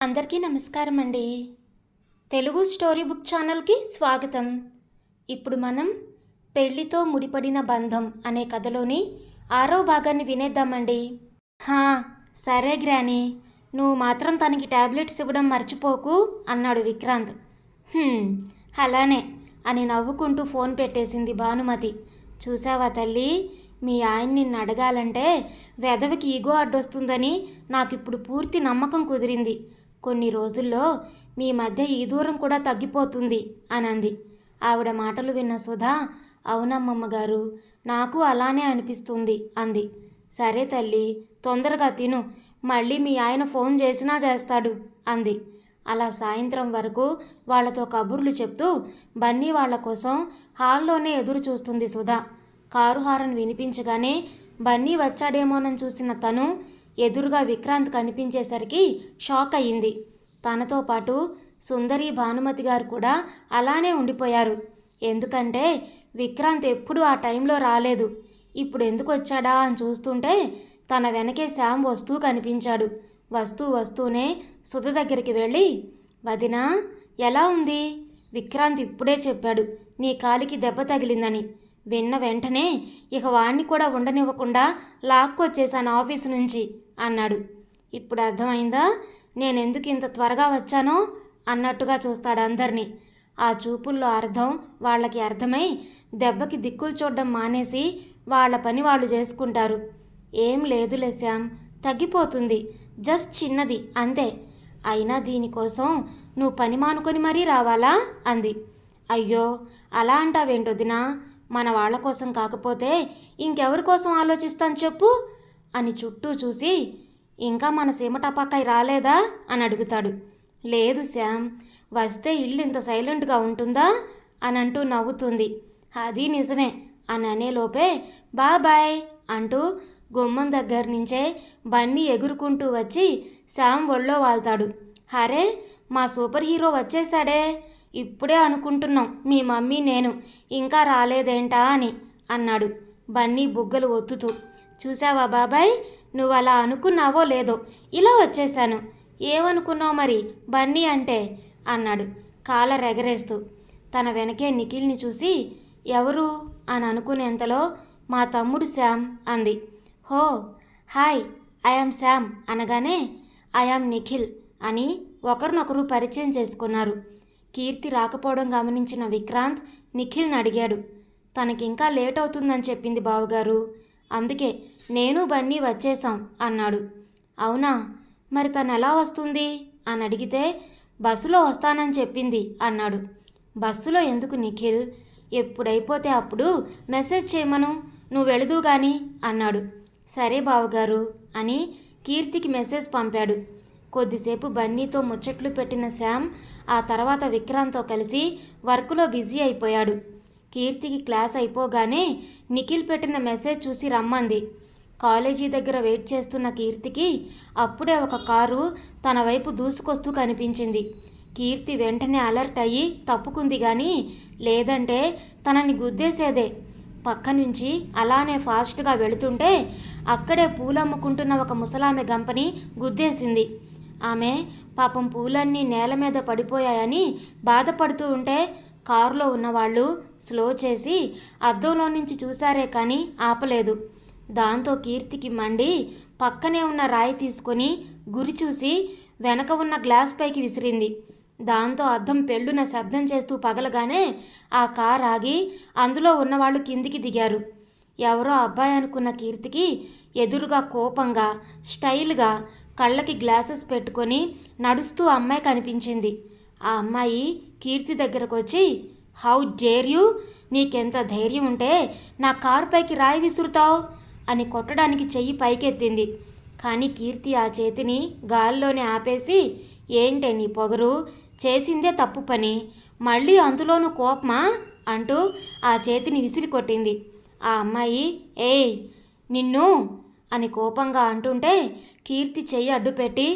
అందరికీ నమస్కారం అండి. తెలుగు స్టోరీ బుక్ ఛానల్కి స్వాగతం. ఇప్పుడు మనం పెళ్ళితో ముడిపడిన బంధం అనే కథలోని ఆరో భాగాన్ని వినేద్దామండి. హా సరే గ్రాని నువ్వు మాత్రం తనకి ట్యాబ్లెట్స్ ఇవ్వడం మర్చిపోకు అన్నాడు విక్రాంత్. అలానే అని నవ్వుకుంటూ ఫోన్ పెట్టేసింది భానుమతి. చూసావా తల్లి మీ ఆయన నిన్ను అడగాలంటే వెదవికి ఈగో అడ్డొస్తుందని నాకిప్పుడు పూర్తి నమ్మకం కుదిరింది. కొన్ని రోజుల్లో మీ మధ్య ఈ దూరం కూడా తగ్గిపోతుంది అనంది. ఆవిడ మాటలు విన్న సుధా అవునమ్మమ్మ గారు నాకు అలానే అనిపిస్తుంది అంది. సరే తల్లి తొందరగా తిను మళ్ళీ మీ ఆయన ఫోన్ చేసినా చేస్తాడు అంది. అలా సాయంత్రం వరకు వాళ్ళతో కబుర్లు చెప్తూ బన్నీ వాళ్ళ కోసం హాల్లోనే ఎదురు చూస్తుంది సుధా. కారు హారన్ వినిపించగానే బన్నీ వచ్చాడేమోనని చూసిన తను ఎదురుగా విక్రాంత్ కనిపించేసరికి షాక్ అయింది తనతో పాటు సుందరి భానుమతి గారు కూడా అలానే ఉండిపోయారు. ఎందుకంటే విక్రాంత్ ఎప్పుడూ ఆ టైంలో రాలేదు. ఇప్పుడు ఎందుకు వచ్చాడా అని చూస్తుంటే తన వెనకే శ్యామ్ వస్తూ కనిపించాడు. వస్తూ వస్తూనే సుధ దగ్గరికి వెళ్ళి వదినా ఎలా ఉంది? విక్రాంత్ ఇప్పుడే చెప్పాడు నీ కాలికి దెబ్బ తగిలిందని. విన్న వెంటనే ఇక వాణ్ణి కూడా ఉండనివ్వకుండా లాక్కొచ్చేశాను ఆఫీసు నుంచి. అన్నాడు. ఇప్పుడు అర్థమైందా? నేనెందుకు ఇంత త్వరగా వచ్చానో? అన్నట్టుగా చూస్తాడు అందరినీ. ఆ చూపుల్లో అర్థం వాళ్ళకి అర్థమై దెబ్బకి దిక్కులు చూడడం మానేసి వాళ్ళ పని వాళ్ళు చేసుకుంటారు. ఏం లేదులే శ్యామ్ తగ్గిపోతుంది. జస్ట్ చిన్నది అంతే. అయినా దీనికోసం నువ్వు పని మానుకొని మరీ రావాలా? అంది. అయ్యో అలా అంటావేంటొదినా? మన వాళ్ళ కోసం కాకపోతే ఇంకెవరి కోసం ఆలోచిస్తాను చెప్పు? అని చుట్టూ చూసి ఇంకా మన సీమ టపాకాయ రాలేదా? అని అడుగుతాడు. లేదు శ్యామ్ వస్తే ఇల్లు ఇంత సైలెంట్గా ఉంటుందా? అని అంటూ నవ్వుతుంది. అది నిజమే అని అనేలోపే బాబాయ్ అంటూ గుమ్మం దగ్గర నుంచే బన్నీ ఎగురుకుంటూ వచ్చి శ్యామ్ ఒళ్ళో వాళ్తాడు. అరే మా సూపర్ హీరో వచ్చేసాడే ఇప్పుడే అనుకుంటున్నాం మీ మమ్మీ నేను. ఇంకా రాలేదేంటా అని అన్నాడు బన్నీ బుగ్గలు ఒత్తుతూ. చూసావా బాబాయ్? నువ్వు అలా అనుకున్నావో లేదో? ఇలా వచ్చేసాను ఏమనుకున్నావు మరి? బన్నీ అంటే? అన్నాడు కాలర్ ఎగరేస్తూ తన వెనకే నిఖిల్ని చూసి ఎవరు? అని అనుకునేంతలో మా తమ్ముడు శామ్ అంది. హో హాయ్ ఐఎమ్ శామ్ అనగానే ఐఎమ్ నిఖిల్ అని ఒకరినొకరు పరిచయం చేసుకున్నారు. కీర్తి రాకపోవడం గమనించిన విక్రాంత్ నిఖిల్ని అడిగాడు. తనకింకా లేట్ అవుతుందని చెప్పింది బావగారు. అందుకే నేను బన్నీ వచ్చేసాం అన్నాడు. అవునా? మరి తను ఎలా వస్తుంది? అని అడిగితే బస్సులో వస్తానని చెప్పింది అన్నాడు. బస్సులో ఎందుకు నిఖిల్? ఎప్పుడైపోతే అప్పుడు మెసేజ్ చేయమను నువ్వు వెళదు కానీ అన్నాడు. సరే బావగారు అని కీర్తికి మెసేజ్ పంపాడు. కొద్దిసేపు బన్నీతో ముచ్చట్లు పెట్టిన శ్యామ్ ఆ తర్వాత విక్రాంత్తో కలిసి వర్క్లో బిజీ అయిపోయాడు. కీర్తికి క్లాస్ అయిపోగానే నిఖిల్ పెట్టిన మెసేజ్ చూసి రమ్మంది. కాలేజీ దగ్గర వెయిట్ చేస్తున్న కీర్తికి అప్పుడే ఒక కారు తన వైపు దూసుకొస్తూ కనిపించింది. కీర్తి వెంటనే అలర్ట్ అయ్యి తప్పుకుంది కానీ లేదంటే తనని గుద్దేసేదే. పక్క నుంచి అలానే ఫాస్ట్గా వెళుతుంటే అక్కడే పూలమ్ముకుంటున్న ఒక ముసలామె గంపని గుద్దేసింది. ఆమె పాపం పూలన్నీ నేల మీద పడిపోయాయని బాధపడుతూ ఉంటే కారులో ఉన్నవాళ్ళు స్లో చేసి అద్దంలో నుంచి చూశారే కానీ ఆపలేదు. దాంతో కీర్తికి మండి పక్కనే ఉన్న రాయి తీసుకొని గురి చూసి వెనక ఉన్న గ్లాస్ పైకి విసిరింది. దాంతో అద్దం పెళ్ళున శబ్దం చేస్తూ పగలగానే ఆ కార్ ఆగి అందులో ఉన్నవాళ్ళు కిందికి దిగారు. ఎవరో అబ్బాయి అనుకున్న కీర్తికి ఎదురుగా కోపంగా స్టైల్గా కళ్ళకి గ్లాసెస్ పెట్టుకొని నడుస్తూ అమ్మాయి కనిపించింది. ఆ అమ్మాయి కీర్తి దగ్గరకు వచ్చి హౌ డేర్ యూ నీకెంత ధైర్యం ఉంటే నా కారు పైకి రాయి విసురుతావు అని కొట్టడానికి చెయ్యి పైకెత్తింది. కానీ కీర్తి ఆ చేతిని గాల్లోనే ఆపేసి ఏంటే నీ పొగరు? చేసిందే తప్పు పని. మళ్ళీ అందులోనూ కోపమా? అంటూ ఆ చేతిని విసిరి కొట్టింది. ఆ అమ్మాయి ఏయ్ నిన్ను! అని కోపంగా అంటుంటే కీర్తి చెయ్యి అడ్డుపెట్టి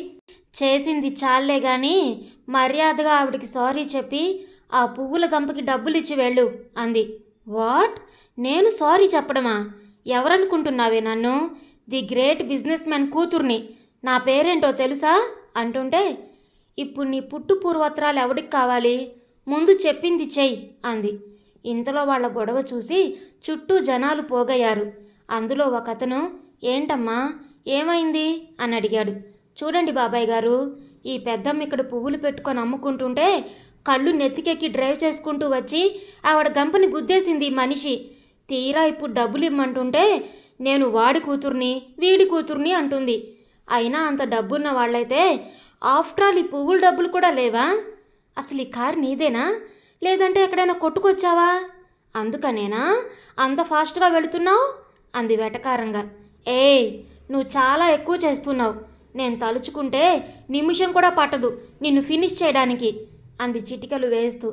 చేసింది చాలే గాని మర్యాదగా ఆవిడికి సారీ చెప్పి ఆ పువ్వుల గంపకి డబ్బులు ఇచ్చి వెళ్ళు అంది. వాట్? నేను సారీ చెప్పడమా? ఎవరనుకుంటున్నావే నన్ను? ది గ్రేట్ బిజినెస్ మ్యాన్ కూతుర్ని. నా పేరేంటో తెలుసా? అంటుంటే ఇప్పుడు నీ పుట్టు పూర్వత్రాలు ఎవడికి కావాలి? ముందు చెప్పింది చెయ్యి అంది. ఇంతలో వాళ్ళ గొడవ చూసి చుట్టూ జనాలు పోగయ్యారు. అందులో ఒకతను ఏంటమ్మా ఏమైంది? అని అడిగాడు. చూడండి బాబాయ్ గారు ఈ పెద్దమ్మ ఇక్కడ పువ్వులు పెట్టుకొని అమ్ముకుంటుంటే కళ్ళు నెత్తికెక్కి డ్రైవ్ చేసుకుంటూ వచ్చి ఆవిడ గంపని గుద్దేసింది మనిషి. తీరా ఇప్పుడు డబ్బులు ఇమ్మంటుంటే నేను వాడి కూతుర్ని వీడి కూతుర్ని అంటుంది. అయినా అంత డబ్బున్న వాళ్ళైతే ఆఫ్టర్ ఆల్ ఈ పువ్వుల డబ్బులు కూడా లేవా? అసలు ఈ కారు నీదేనా? లేదంటే ఎక్కడైనా కొట్టుకొచ్చావా? అందుకనేనా? అంత ఫాస్ట్గా వెళుతున్నావు? అంది వెటకారంగా. ఏయ్ నువ్వు చాలా ఎక్కువ చేస్తున్నావు. నేను తలుచుకుంటే నిమిషం కూడా పట్టదు. నిన్ను ఫినిష్ చేయడానికి. అంది చిటికలు వేస్తూ.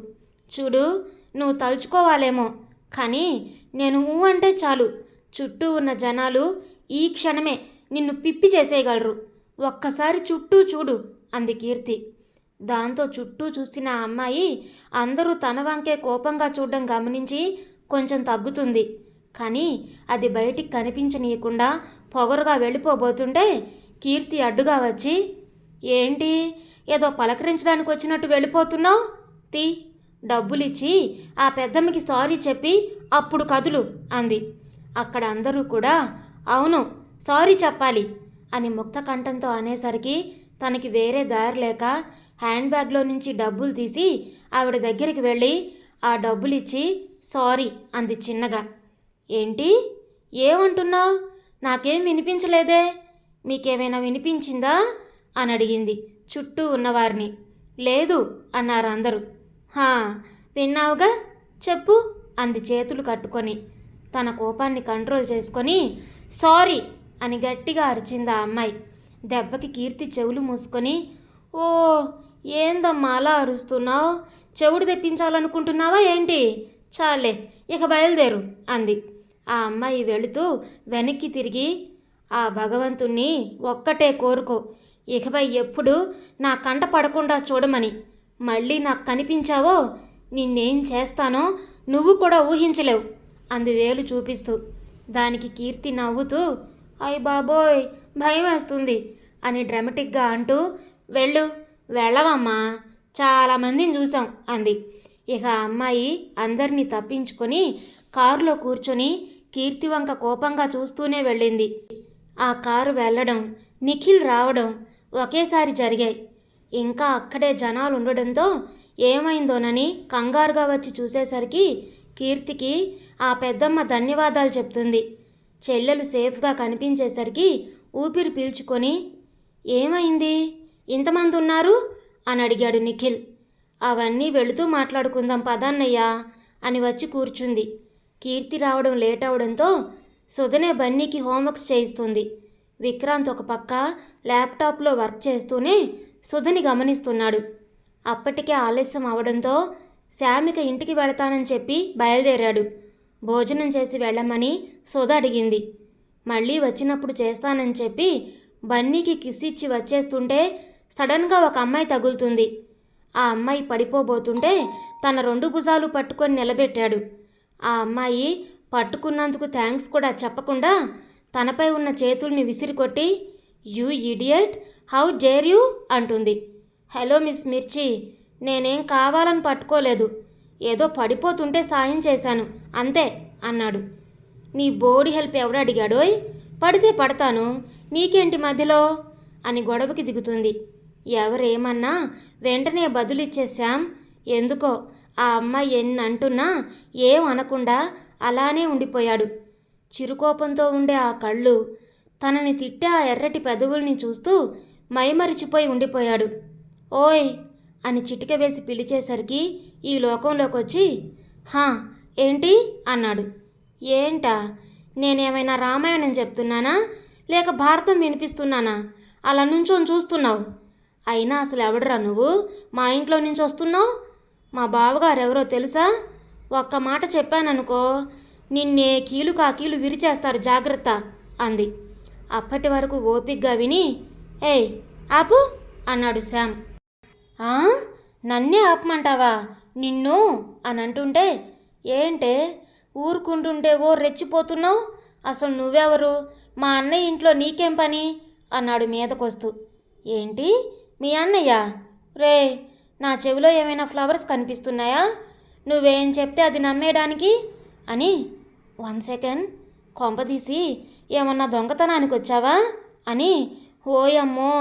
చూడు నువ్వు తలుచుకోవాలేమో కానీ నేను ఊ అంటే చాలు. చుట్టూ ఉన్న జనాలు ఈ క్షణమే నిన్ను పిప్పి చేసేయగలరు. ఒక్కసారి చుట్టూ చూడు అంది కీర్తి. దాంతో చుట్టూ చూసిన ఆ అమ్మాయి అందరూ తన వంకే కోపంగా చూడడం గమనించి కొంచెం తగ్గుతుంది. కానీ అది బయటికి కనిపించనీయకుండా పొగరుగా వెళ్ళిపోబోతుంటే కీర్తి అడ్డుగా వచ్చి ఏంటి? ఏదో పలకరించడానికి వచ్చినట్టు వెళ్ళిపోతున్నావు? తీ డబ్బులిచ్చి ఆ పెద్దమ్మకి సారీ చెప్పి అప్పుడు కదులు అంది. అక్కడ అందరూ కూడా అవును సారీ చెప్పాలి అని ముక్త కంఠంతో అనేసరికి తనకి వేరే దారి లేక హ్యాండ్ బ్యాగ్లో నుంచి డబ్బులు తీసి ఆవిడ దగ్గరికి వెళ్ళి ఆ డబ్బులిచ్చి సారీ అంది చిన్నగా. ఏంటి? ఏమంటున్నావు? నాకేం వినిపించలేదే? మీకేమైనా వినిపించిందా? అని అడిగింది. చుట్టూ ఉన్నవారిని. లేదు అన్నారు అందరూ హా విన్నావుగా? చెప్పు అంది చేతులు కట్టుకొని. తన కోపాన్ని కంట్రోల్ చేసుకొని సారీ అని గట్టిగా అరిచింది ఆ అమ్మాయి. దెబ్బకి కీర్తి చెవులు మూసుకొని ఓ ఏందమ్మా అలా అరుస్తున్నావు? చెవుడు తెప్పించాలనుకుంటున్నావా ఏంటి? చాలే ఇక బయలుదేరు అంది. ఆ అమ్మాయి వెళుతూ వెనక్కి తిరిగి ఆ భగవంతుణ్ణి ఒక్కటే కోరుకో ఇకపై ఎప్పుడు నా కంట పడకుండా చూడమని. మళ్ళీ నాకు కనిపించావో నిన్నేం చేస్తానో నువ్వు కూడా ఊహించలేవు అంది వేలు చూపిస్తూ. దానికి కీర్తి నవ్వుతూ అయ్ బాబోయ్ భయం వేస్తుంది అని డ్రమటిక్గా అంటూ వెళ్ళు వెళ్ళవమ్మా చాలామందిని చూసాం అంది. ఇక అమ్మాయి అందరినీ తప్పించుకొని కారులో కూర్చొని కీర్తి వంక కోపంగా చూస్తూనే వెళ్ళింది. ఆ కారు వెళ్ళడం నిఖిల్ రావడం ఒకేసారి జరిగాయి. ఇంకా అక్కడే జనాలు ఉండడంతో ఏమైందోనని కంగారుగా వచ్చి చూసేసరికి కీర్తికి ఆ పెద్దమ్మ ధన్యవాదాలు చెప్తుంది. చెల్లెలు సేఫ్గా కనిపించేసరికి ఊపిరి పీల్చుకొని ఏమైంది? ఇంతమంది ఉన్నారు అని అడిగాడు నిఖిల్. అవన్నీ వెళుతూ మాట్లాడుకుందాం పదాన్నయ్యా అని వచ్చి కూర్చుంది. కీర్తి రావడం లేట్ అవడంతో సుధనే బన్నీకి హోంవర్క్స్ చేయిస్తుంది. విక్రాంత్ ఒక పక్క ల్యాప్టాప్లో వర్క్ చేస్తూనే సుధని గమనిస్తున్నాడు. అప్పటికే ఆలస్యం అవడంతో శామిక ఇంటికి వెళతానని చెప్పి బయలుదేరాడు. భోజనం చేసి వెళ్ళమని సుధ అడిగింది. మళ్ళీ వచ్చినప్పుడు చేస్తానని చెప్పి బన్నీకి కిస్ ఇచ్చి వచ్చేస్తుంటే సడన్గా ఒక అమ్మాయి తగులుతుంది. ఆ అమ్మాయి పడిపోబోతుంటే తన రెండు భుజాలు పట్టుకొని నిలబెట్టాడు. ఆ అమ్మాయి పట్టుకున్నందుకు థ్యాంక్స్ కూడా చెప్పకుండా తనపై ఉన్న చేతుల్ని విసిరికొట్టి you idiot how dare you? అంటుంది. హలో మిస్ మిర్చి నేనేం కావాలని పట్టుకోలేదు. ఏదో పడిపోతుంటే సాయం చేశాను అంతే అన్నాడు. నీ బోడీ హెల్ప్ ఎవడు అడిగాడోయ్ పడితే పడతాను నీకేంటి మధ్యలో? అని గొడవకి దిగుతుంది. ఎవరేమన్నా వెంటనే బదులిచ్చేశాం ఎందుకో ఆ అమ్మాయి ఎన్ని అంటున్నా ఏం అనకుండా అలానే ఉండిపోయాడు. చిరుకోపంతో ఉండే ఆ కళ్ళు తనని తిట్టే ఆ ఎర్రటి పెదవుల్ని చూస్తూ మైమరిచిపోయి ఉండిపోయాడు. ఓయ్! అని చిటిక వేసి పిలిచేసరికి ఈ లోకంలోకి వచ్చి హా ఏంటి? అన్నాడు. ఏంటా? నేనేమైనా రామాయణం చెప్తున్నానా? లేక భారతం వినిపిస్తున్నానా? అలా నుంచొని చూస్తున్నావు. అయినా అసలు ఎవడరా నువ్వు? మా ఇంట్లో నుంచి వస్తున్నావు? మా బావగారు ఎవరో తెలుసా? ఒక్క మాట చెప్పాననుకో నిన్నే కీలు కాకీలు విరిచేస్తారు జాగ్రత్త అంది. అప్పటి వరకు ఓపిగ్గా విని ఏయ్ ఆపు అన్నాడు శ్యామ్ "ఆ? నన్నే ఆపమంటావా? నిన్ను? అని అంటుంటే ఏంటే? ఊరుకుంటుంటే ఓ రెచ్చిపోతున్నావు? అసలు నువ్వెవరు? మా అన్నయ్య ఇంట్లో నీకేం పని? అన్నాడు మీదకొస్తూ. ఏంటి? మీ అన్నయ్య? రే నా చెవిలో ఏమైనా ఫ్లవర్స్ కనిపిస్తున్నాయా? నువ్వేం చెప్తే అది నమ్మేయడానికి? అని వన్ సెకండ్ కొంపదీసి ఏమన్నా దొంగతనానికి వచ్చావా? అని ఓయమ్మో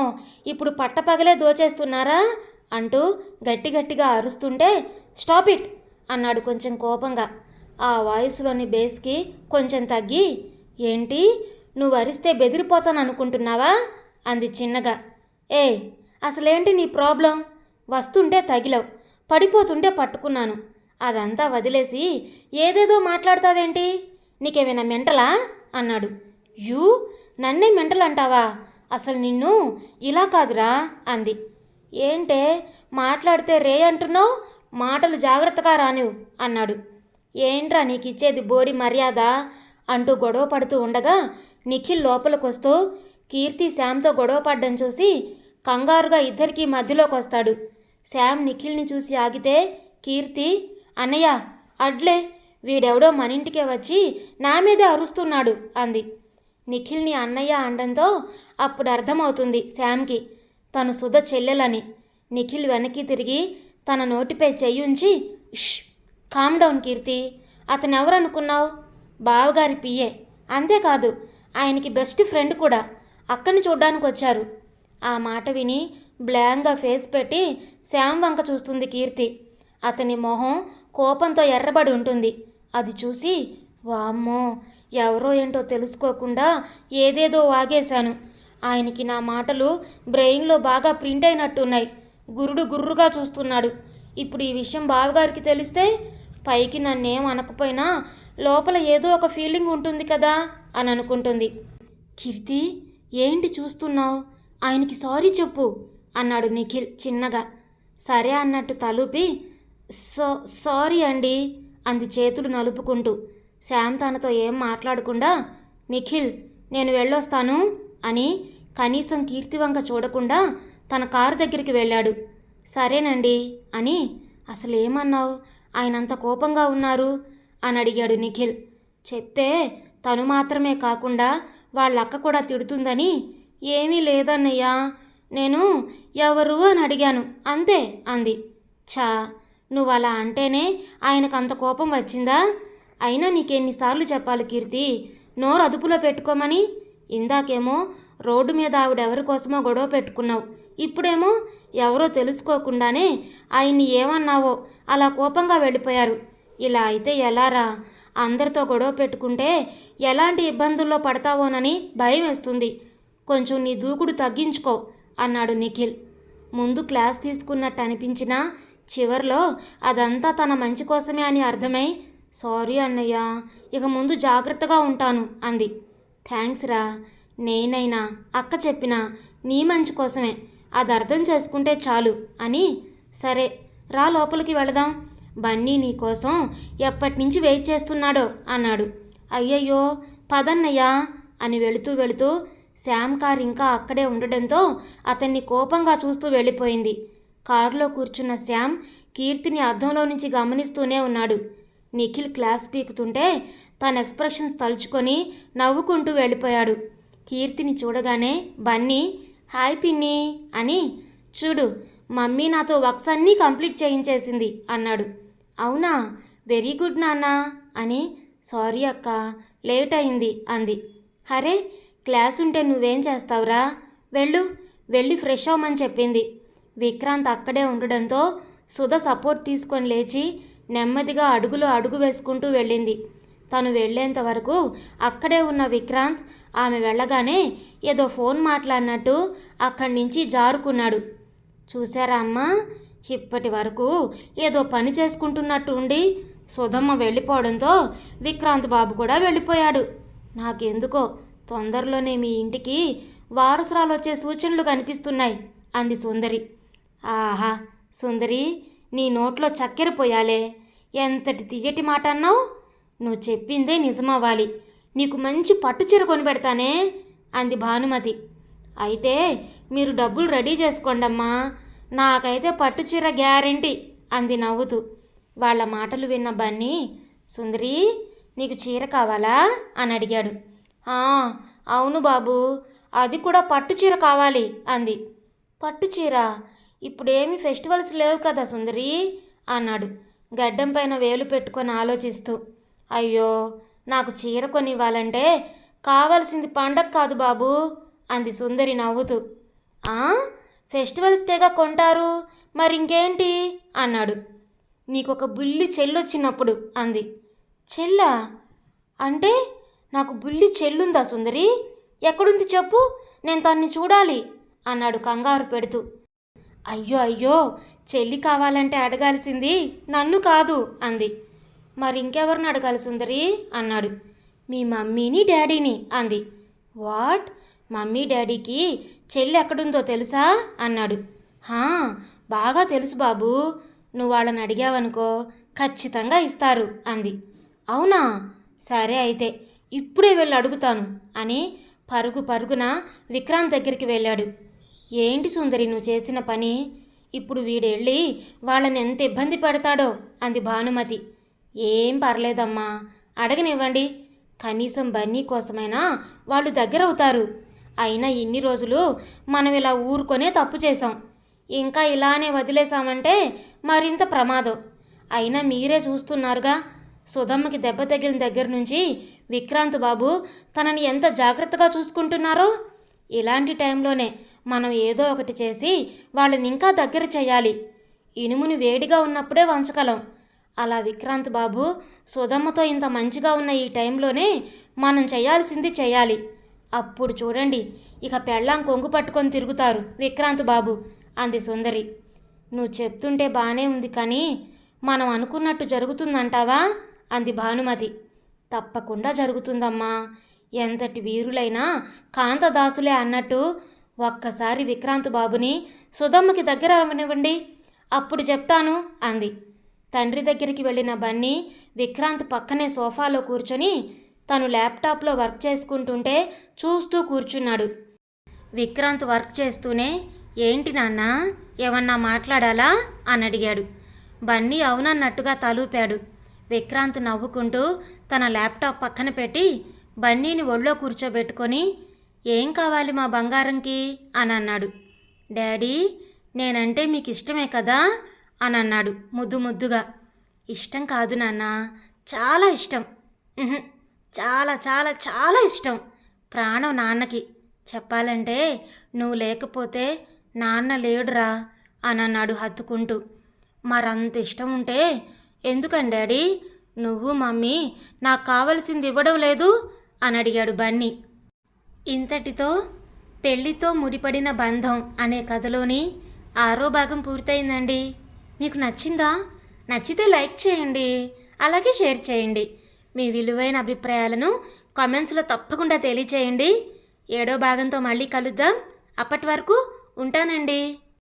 ఇప్పుడు పట్టపగలే దోచేస్తున్నారా? అంటూ గట్టి గట్టిగా అరుస్తుంటే స్టాప్ ఇట్! అన్నాడు కొంచెం కోపంగా. ఆ వాయిస్లోని బేస్కి కొంచెం తగ్గి ఏంటి? నువ్వు అరిస్తే బెదిరిపోతాను అనుకుంటున్నావా? అంది చిన్నగా. ఏ అసలేంటి నీ ప్రాబ్లం? వస్తుంటే తగిలవు పడిపోతుంటే పట్టుకున్నాను. అదంతా వదిలేసి ఏదేదో మాట్లాడతావేంటి? నీకేమైనా మెంటలా? అన్నాడు. యూ నన్నే మెంటల్ అంటావా అసలు నిన్ను ఇలా కాదురా అంది. ఏంటే మాట్లాడితే రే అంటున్నావు? మాటలు జాగ్రత్తగా రానివు అన్నాడు. ఏంట్రా నీకు ఇచ్చేది బోడి మర్యాద? అంటూ గొడవ పడుతూ ఉండగా నిఖిల్ లోపలికొస్తూ కీర్తి శ్యామ్తో గొడవ పడ్డం చూసి కంగారుగా ఇద్దరికీ మధ్యలోకి వస్తాడు శ్యామ్ నిఖిల్ని చూసి ఆగితే కీర్తి అన్నయ్య అడ్లే వీడెవడో మన ఇంటికే వచ్చి నా మీదే అరుస్తున్నాడు అంది. నిఖిల్ని అన్నయ్య అండంతో అప్పుడు అర్థమవుతుంది శ్యామ్కి తను సుధ చెల్లెలని. నిఖిల్ వెనక్కి తిరిగి తన నోటిపై చెయ్యుంచి ష్ కామ్ డౌన్ కీర్తి. అతనెవరనుకున్నావు? బావగారి పిఏ. అంతేకాదు ఆయనకి బెస్ట్ ఫ్రెండ్ కూడా. అక్కని చూడ్డానికి వచ్చారు ఆ మాట విని బ్లాంక్గా ఫేస్ పెట్టి శ్యామ్ వంక చూస్తుంది కీర్తి. అతని మొహం కోపంతో ఎర్రబడి ఉంటుంది. అది చూసి వామ్మో ఎవరో ఏంటో తెలుసుకోకుండా ఏదేదో వాగేశాను. ఆయనకి నా మాటలు బ్రెయిన్లో బాగా ప్రింట్ అయినట్టున్నాయి. గురుడు గుర్రుగా చూస్తున్నాడు. ఇప్పుడు ఈ విషయం బావగారికి తెలిస్తే పైకి నన్నేం అనకపోయినా లోపల ఏదో ఒక ఫీలింగ్ ఉంటుంది కదా అని అనుకుంటుంది. కీర్తి ఏంటి చూస్తున్నావు? ఆయనకి సారీ చెప్పు అన్నాడు నిఖిల్ చిన్నగా. సరే అన్నట్టు తలుపి సో సారీ అండి. అంది చేతులు నలుపుకుంటూ. శ్యామ్ తనతో ఏం మాట్లాడకుండా నిఖిల్ నేను వెళ్ళొస్తాను అని కనీసం కీర్తివంక చూడకుండా తన కారు దగ్గరికి వెళ్ళాడు. సరేనండి అని అసలు ఏమన్నావు ఆయనంత కోపంగా ఉన్నారు అని అడిగాడు నిఖిల్. చెప్తే తను మాత్రమే కాకుండా వాళ్ళ అక్క కూడా తిడుతుందని ఏమీ లేదన్నయ్యా నేను ఎవరు అని అడిగాను అంతే అంది. ఛా! నువ్వు అలా అంటేనే ఆయనకు అంత కోపం వచ్చిందా? అయినా నీకెన్నిసార్లు చెప్పాలి కీర్తి. నోరు అదుపులో పెట్టుకోమని. ఇందాకేమో రోడ్డు మీద ఆవిడ ఎవరి కోసమో గొడవ పెట్టుకున్నావు. ఇప్పుడేమో ఎవరో తెలుసుకోకుండానే ఆయన్ని ఏమన్నావో అలా కోపంగా వెళ్ళిపోయారు. ఇలా అయితే ఎలారా? అందరితో గొడవ పెట్టుకుంటే ఎలాంటి ఇబ్బందుల్లో పడతావోనని భయం వేస్తుంది. కొంచెం నీ దూకుడు తగ్గించుకో అన్నాడు నిఖిల్. ముందు క్లాస్ తీసుకున్నట్టు అనిపించినా చివర్లో అదంతా తన మంచి కోసమే అని అర్థమై సారీ అన్నయ్య ఇక ముందు జాగ్రత్తగా ఉంటాను అంది. థ్యాంక్స్ రా నేనైనా అక్క చెప్పినా నీ మంచి కోసమే అది అర్థం చేసుకుంటే చాలు అని. సరే రా లోపలికి వెళదాం బన్నీ నీకోసం ఎప్పటి నుంచి వెయిట్ చేస్తున్నాడో అన్నాడు. అయ్యయ్యో పదన్నయ్యా అని వెళుతూ వెళుతూ శ్యామ్ కార్ ఇంకా అక్కడే ఉండడంతో అతన్ని కోపంగా చూస్తూ వెళ్ళిపోయింది. కారులో కూర్చున్న శ్యామ్ కీర్తిని అద్దంలో నుంచి గమనిస్తూనే ఉన్నాడు. నిఖిల్ క్లాస్ పీకుతుంటే తన ఎక్స్ప్రెషన్స్ తలుచుకొని నవ్వుకుంటూ వెళ్ళిపోయాడు. కీర్తిని చూడగానే బన్నీ హాయ్ పిన్ని అని చూడు మమ్మీ నాతో వర్క్స్ అన్నీ కంప్లీట్ చేయించేసింది అన్నాడు. అవునా? వెరీ గుడ్ నాన్న అని సారీ అక్క లేట్ అయింది అంది. హరే క్లాస్ ఉంటే నువ్వేం చేస్తావురా? వెళ్ళు వెళ్ళి ఫ్రెష్ అవ్వమని చెప్పింది. విక్రాంత్ అక్కడే ఉండడంతో సుధ సపోర్ట్ తీసుకొని లేచి నెమ్మదిగా అడుగులు అడుగు వేసుకుంటూ వెళ్ళింది. తను వెళ్ళేంత వరకు అక్కడే ఉన్న విక్రాంత్ ఆమె వెళ్ళగానే ఏదో ఫోన్ మాట్లాడినట్టు అక్కడి నుంచి జారుకున్నాడు. చూసారా అమ్మా? ఇప్పటి వరకు ఏదో పని చేసుకుంటున్నట్టు ఉండి సుధమ్మ వెళ్ళిపోవడంతో విక్రాంత్ బాబు కూడా వెళ్ళిపోయాడు. నాకెందుకో తొందరలోనే మీ ఇంటికి వారసురాలు వచ్చే సూచనలు కనిపిస్తున్నాయి అంది సుందరి. ఆహా సుందరి నీ నోట్లో చక్కెర పోయాలే. ఎంతటి తీయటి మాట అన్నావు? నువ్వు చెప్పిందే నిజమవ్వాలి. నీకు మంచి పట్టు చీర కొనిపెడతానే అంది భానుమతి. అయితే మీరు డబ్బులు రెడీ చేసుకోండమ్మా. నాకైతే పట్టు చీర గ్యారెంటీ అంది నవ్వుతూ. వాళ్ళ మాటలు విన్న బన్నీ సుందరి నీకు చీర కావాలా? అని అడిగాడు. అవును బాబు అది కూడా పట్టు చీర కావాలి అంది. పట్టు చీర? ఇప్పుడేమి ఫెస్టివల్స్ లేవు కదా సుందరి అన్నాడు. గడ్డం పైన వేలు పెట్టుకొని ఆలోచిస్తూ. అయ్యో నాకు చీర కొనివ్వాలంటే కావాల్సింది పండగ కాదు బాబు అంది సుందరి నవ్వుతూ. ఆ? ఫెస్టివల్స్కేగా కొంటారు? మరి ఇంకేంటి అన్నాడు. నీకొక బుల్లి చెల్లొచ్చినప్పుడు అంది. చెల్లా? అంటే నాకు బుల్లి చెల్లుందా సుందరి? ఎక్కడుంది చెప్పు నేను తన్ని చూడాలి అన్నాడు కంగారు పెడుతూ. అయ్యో అయ్యో చెల్లి కావాలంటే అడగాల్సింది నన్ను కాదు అంది. మరి ఇంకెవరిని అడగాలి సుందరి? అన్నాడు. మీ మమ్మీని డాడీని అంది. వాట్? మమ్మీ డాడీకి చెల్లి ఎక్కడుందో తెలుసా? అన్నాడు. హా బాగా తెలుసు బాబు. నువ్వు వాళ్ళని అడిగావనుకో ఖచ్చితంగా ఇస్తారు అంది. అవునా? సరే అయితే ఇప్పుడే వెళ్ళి అడుగుతాను అని పరుగు పరుగున విక్రాంత్ దగ్గరికి వెళ్ళాడు. ఏంటి సుందరి నువ్వు చేసిన పని? ఇప్పుడు వీడెళ్ళి వాళ్ళని ఎంత ఇబ్బంది పెడతాడో అంది భానుమతి. ఏం పర్లేదమ్మా అడగనివ్వండి. కనీసం బన్నీ కోసమైనా వాళ్ళు దగ్గరవుతారు. అయినా ఇన్ని రోజులు మనం ఇలా ఊరుకొనే తప్పు చేశాం. ఇంకా ఇలానే వదిలేశామంటే మరింత ప్రమాదం. అయినా మీరే చూస్తున్నారుగా సుధమ్మకి దెబ్బ తగిలిన దగ్గర నుంచి విక్రాంత్ బాబు తనని ఎంత జాగ్రత్తగా చూసుకుంటున్నారో? ఇలాంటి టైంలోనే మనం ఏదో ఒకటి చేసి వాళ్ళని ఇంకా దగ్గర చేయాలి. ఇనుముని వేడిగా ఉన్నప్పుడే వంచగలం. అలా విక్రాంత్ బాబు సుధమ్మతో ఇంత మంచిగా ఉన్న ఈ టైంలోనే మనం చేయాల్సింది చేయాలి. అప్పుడు చూడండి ఇక పెళ్ళాం కొంగు పట్టుకొని తిరుగుతారు విక్రాంత్ బాబు అంది సుందరి. నువ్వు చెప్తుంటే బానే ఉంది కానీ మనం అనుకున్నట్టు జరుగుతుందంటావా? అంది భానుమతి. తప్పకుండా జరుగుతుందమ్మా. ఎంతటి వీరులైనా కాంతదాసులే అన్నట్టు ఒక్కసారి విక్రాంత్ బాబుని సుధమ్మకి దగ్గర అవనివ్వండి అప్పుడు చెప్తాను అంది. తండ్రి దగ్గరికి వెళ్ళిన బన్నీ విక్రాంత్ పక్కనే సోఫాలో కూర్చొని తను ల్యాప్టాప్లో వర్క్ చేసుకుంటుంటే చూస్తూ కూర్చున్నాడు. విక్రాంత్ వర్క్ చేస్తూనే ఏంటి నాన్న ఏమన్నా మాట్లాడాలా? అని అడిగాడు. బన్నీ అవునన్నట్టుగా తలూపాడు. విక్రాంత్ నవ్వుకుంటూ తన ల్యాప్టాప్ పక్కన పెట్టి బన్నీని ఒళ్ళో కూర్చోబెట్టుకొని ఏం కావాలి మా బంగారంకి? అని అన్నాడు. డాడీ నేనంటే మీకు ఇష్టమే కదా? అని అన్నాడు ముద్దు ముద్దుగా. ఇష్టం కాదు నాన్న చాలా ఇష్టం. చాలా చాలా చాలా ఇష్టం ప్రాణం నాన్నకి. చెప్పాలంటే నువ్వు లేకపోతే నాన్న లేడురా అని అన్నాడు హత్తుకుంటూ. మరంత ఇష్టం ఉంటే ఎందుకని డాడీ? నువ్వు మమ్మీ నాకు కావలసింది ఇవ్వడం లేదు అని అడిగాడు బన్నీ. ఇంతటితో పెళ్ళితో ముడిపడిన బంధం అనే కథలోని ఆరో భాగం పూర్తయిందండి. మీకు నచ్చిందా? నచ్చితే లైక్ చేయండి. అలాగే షేర్ చేయండి. మీ విలువైన అభిప్రాయాలను కామెంట్స్లో తప్పకుండా తెలియచేయండి. ఏడో భాగంతో మళ్ళీ కలుద్దాం. అప్పటి వరకు ఉంటానండి.